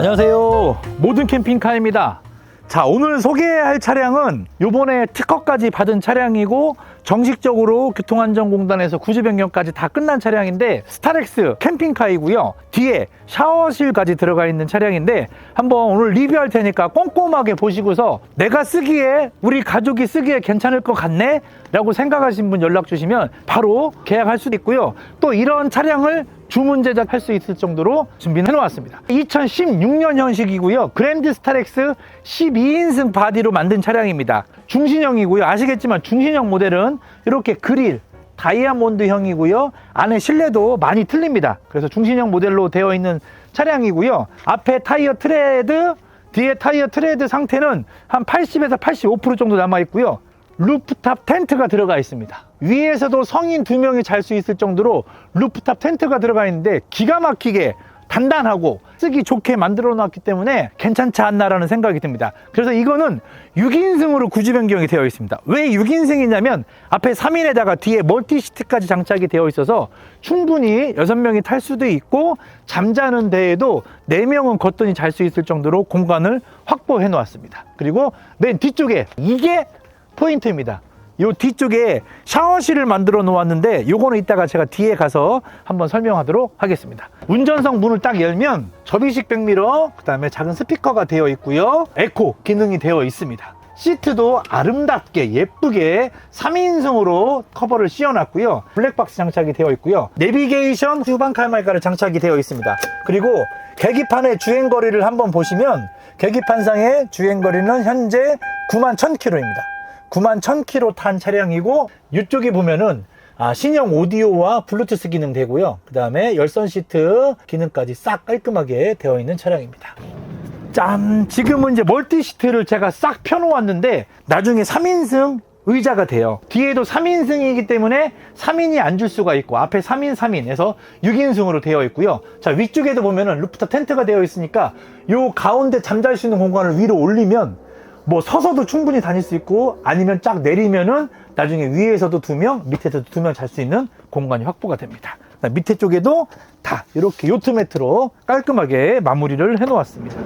안녕하세요. 모든 캠핑카입니다. 자, 오늘 소개할 차량은 요번에 특허까지 받은 차량이고 정식적으로 교통안전공단에서 구조 변경까지 다 끝난 차량인데 스타렉스 캠핑카이고요. 뒤에 샤워실까지 들어가 있는 차량인데 한번 오늘 리뷰할 테니까 꼼꼼하게 보시고서 내가 쓰기에 우리 가족이 쓰기에 괜찮을 것 같네? 라고 생각하신 분 연락 주시면 바로 계약할 수도 있고요. 또 이런 차량을 주문 제작할 수 있을 정도로 준비해 놓았습니다. 2016년형식이고요. 그랜드 스타렉스 12인승 바디로 만든 차량입니다. 중신형이고요. 아시겠지만 중신형 모델은 이렇게 그릴 다이아몬드형이고요. 안에 실내도 많이 틀립니다. 그래서 중신형 모델로 되어 있는 차량이고요. 앞에 타이어 트레드, 뒤에 타이어 트레드 상태는 한 80에서 85% 정도 남아 있고요. 루프탑 텐트가 들어가 있습니다. 위에서도 성인 두 명이 잘 수 있을 정도로 루프탑 텐트가 들어가 있는데 기가 막히게 단단하고 쓰기 좋게 만들어 놨기 때문에 괜찮지 않나라는 생각이 듭니다. 그래서 이거는 6인승으로 구조 변경이 되어 있습니다. 왜 6인승이냐면 앞에 3인에다가 뒤에 멀티시트까지 장착이 되어 있어서 충분히 6명이 탈 수도 있고 잠자는 데에도 4명은 걷더니 잘 수 있을 정도로 공간을 확보해 놓았습니다. 그리고 맨 뒤쪽에 이게 포인트입니다. 요 뒤쪽에 샤워실을 만들어 놓았는데 요거는 이따가 제가 뒤에 가서 한번 설명하도록 하겠습니다. 운전석 문을 딱 열면 접이식 백미러, 그 다음에 작은 스피커가 되어 있고요. 에코 기능이 되어 있습니다. 시트도 아름답게 예쁘게 3인승으로 커버를 씌워놨고요. 블랙박스 장착이 되어 있고요. 내비게이션 후방 칼말가를 장착이 되어 있습니다. 그리고 계기판의 주행거리를 한번 보시면 계기판상의 주행거리는 현재 9만 1000km입니다. 9만 1000km 탄 차량이고 이쪽에 보면은 아, 신형 오디오와 블루투스 기능 되고요. 그 다음에 열선 시트 기능까지 싹 깔끔하게 되어 있는 차량입니다. 짠! 지금은 이제 멀티 시트를 제가 싹 펴놓았는데 나중에 3인승 의자가 돼요. 뒤에도 3인승이기 때문에 3인이 앉을 수가 있고 앞에 3인 3인에서 6인승으로 되어 있고요. 자 위쪽에도 보면은 루프탑 텐트가 되어 있으니까 요 가운데 잠잘 수 있는 공간을 위로 올리면 뭐 서서도 충분히 다닐 수 있고 아니면 쫙 내리면은 나중에 위에서도 두 명, 밑에서도 두 명 잘 수 있는 공간이 확보가 됩니다. 밑에 쪽에도 다 이렇게 요트 매트로 깔끔하게 마무리를 해 놓았습니다.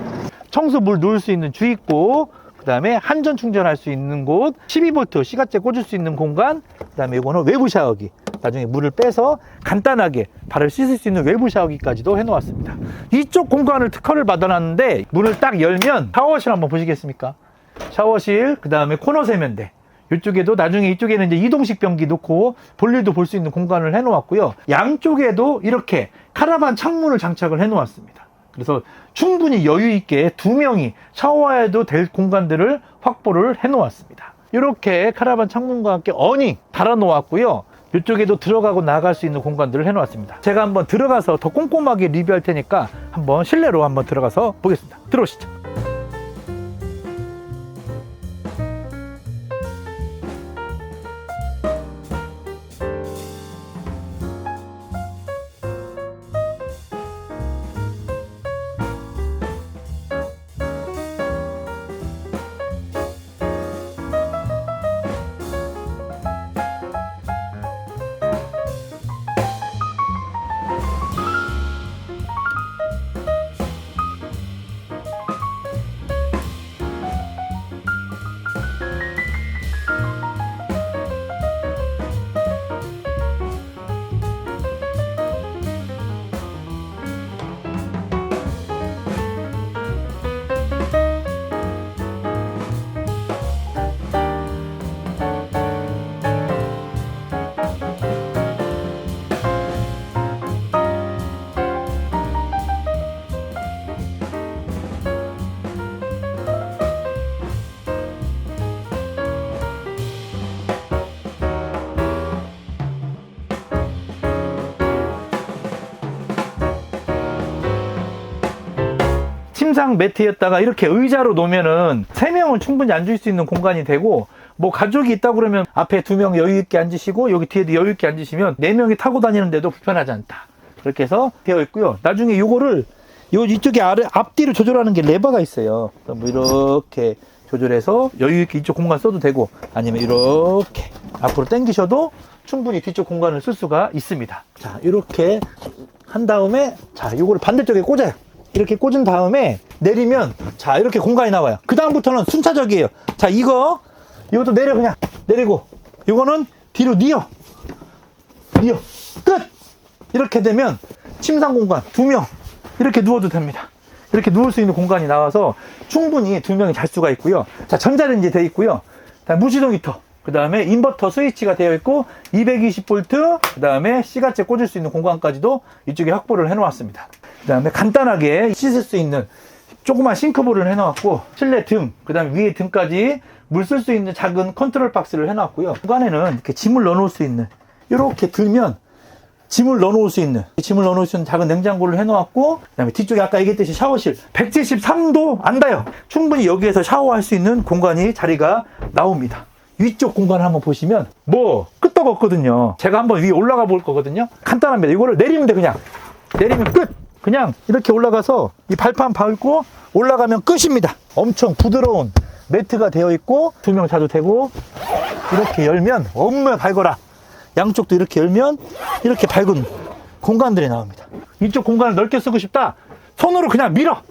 청소 물 놓을 수 있는 주입구, 그 다음에 한전 충전할 수 있는 곳, 12V 시가째 꽂을 수 있는 공간, 그 다음에 이거는 외부 샤워기. 나중에 물을 빼서 간단하게 발을 씻을 수 있는 외부 샤워기까지도 해놓았습니다. 이쪽 공간을 특허를 받아놨는데 문을 딱 열면 샤워실 한번 보시겠습니까? 샤워실, 그 다음에 코너 세면대. 이쪽에도 나중에 이쪽에는 이제 이동식 변기 놓고 볼일도 볼 수 있는 공간을 해놓았고요. 양쪽에도 이렇게 카라반 창문을 장착을 해놓았습니다. 그래서 충분히 여유 있게 두 명이 샤워해도 될 공간들을 확보를 해놓았습니다. 이렇게 카라반 창문과 함께 어닝 달아놓았고요. 이쪽에도 들어가고 나갈 수 있는 공간들을 해놓았습니다. 제가 한번 들어가서 더 꼼꼼하게 리뷰할 테니까 한번 실내로 한번 들어가서 보겠습니다. 들어오시죠. 침상 매트였다가 이렇게 의자로 놓으면은 세 명은 충분히 앉을 수 있는 공간이 되고 뭐 가족이 있다 그러면 앞에 두 명 여유 있게 앉으시고 여기 뒤에도 여유 있게 앉으시면 네 명이 타고 다니는데도 불편하지 않다. 그렇게 해서 되어 있고요. 나중에 요거를 요 이쪽에 아래 앞뒤로 조절하는 게 레버가 있어요. 뭐 이렇게 조절해서 여유 있게 이쪽 공간 써도 되고 아니면 이렇게 앞으로 당기셔도 충분히 뒤쪽 공간을 쓸 수가 있습니다. 자, 이렇게 한 다음에 자, 요거를 반대쪽에 꽂아요. 이렇게 꽂은 다음에 내리면 자 이렇게 공간이 나와요. 그 다음부터는 순차적이에요. 자 이거 이것도 내려 그냥 내리고 이거는 뒤로 뉘어 뉘어 끝 이렇게 되면 침상 공간 두 명 이렇게 누워도 됩니다. 이렇게 누울 수 있는 공간이 나와서 충분히 두 명이 잘 수가 있고요. 자 전자레인지 되어 있고요. 자, 무시동 히터 그 다음에 인버터 스위치가 되어 있고 220V 그 다음에 C가째 꽂을 수 있는 공간까지도 이쪽에 확보를 해 놓았습니다. 그 다음에 간단하게 씻을 수 있는 조그만 싱크볼을 해놓았고 실내 등, 그 다음에 위에 등까지 물 쓸 수 있는 작은 컨트롤 박스를 해놨고요. 중간에는 이렇게 짐을 넣어놓을 수 있는 이렇게 들면 짐을 넣어놓을 수 있는 짐을 넣어놓을 수 있는 작은 냉장고를 해놓았고 그다음에 뒤쪽에 아까 얘기했듯이 샤워실 173도 안 닿아요. 충분히 여기에서 샤워할 수 있는 공간이 자리가 나옵니다. 위쪽 공간을 한번 보시면 뭐 끄떡 없거든요. 제가 한번 위에 올라가 볼 거거든요. 간단합니다. 이거를 내리면 돼 그냥 내리면 끝. 그냥 이렇게 올라가서 이 발판 밟고 올라가면 끝입니다. 엄청 부드러운 매트가 되어 있고 두명 자도 되고 이렇게 열면 엄마 밝거라. 양쪽도 이렇게 열면 이렇게 밝은 공간들이 나옵니다. 이쪽 공간을 넓게 쓰고 싶다. 손으로 그냥 밀어.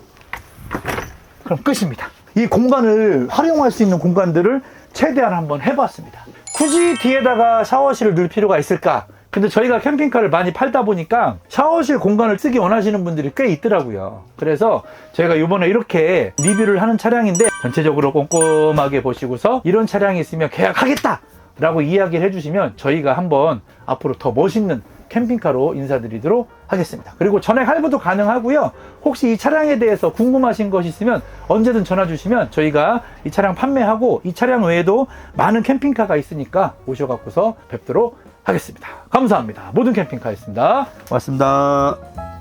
그럼 끝입니다. 이 공간을 활용할 수 있는 공간들을 최대한 한번 해봤습니다. 굳이 뒤에다가 샤워실을 넣을 필요가 있을까? 근데 저희가 캠핑카를 많이 팔다 보니까 샤워실 공간을 쓰기 원하시는 분들이 꽤 있더라고요. 그래서 저희가 이번에 이렇게 리뷰를 하는 차량인데 전체적으로 꼼꼼하게 보시고서 이런 차량이 있으면 계약하겠다! 라고 이야기를 해주시면 저희가 한번 앞으로 더 멋있는 캠핑카로 인사드리도록 하겠습니다. 그리고 전액 할부도 가능하고요. 혹시 이 차량에 대해서 궁금하신 것이 있으면 언제든 전화 주시면 저희가 이 차량 판매하고 이 차량 외에도 많은 캠핑카가 있으니까 오셔갖고서 뵙도록 하겠습니다. 감사합니다. 모든 캠핑카였습니다. 고맙습니다.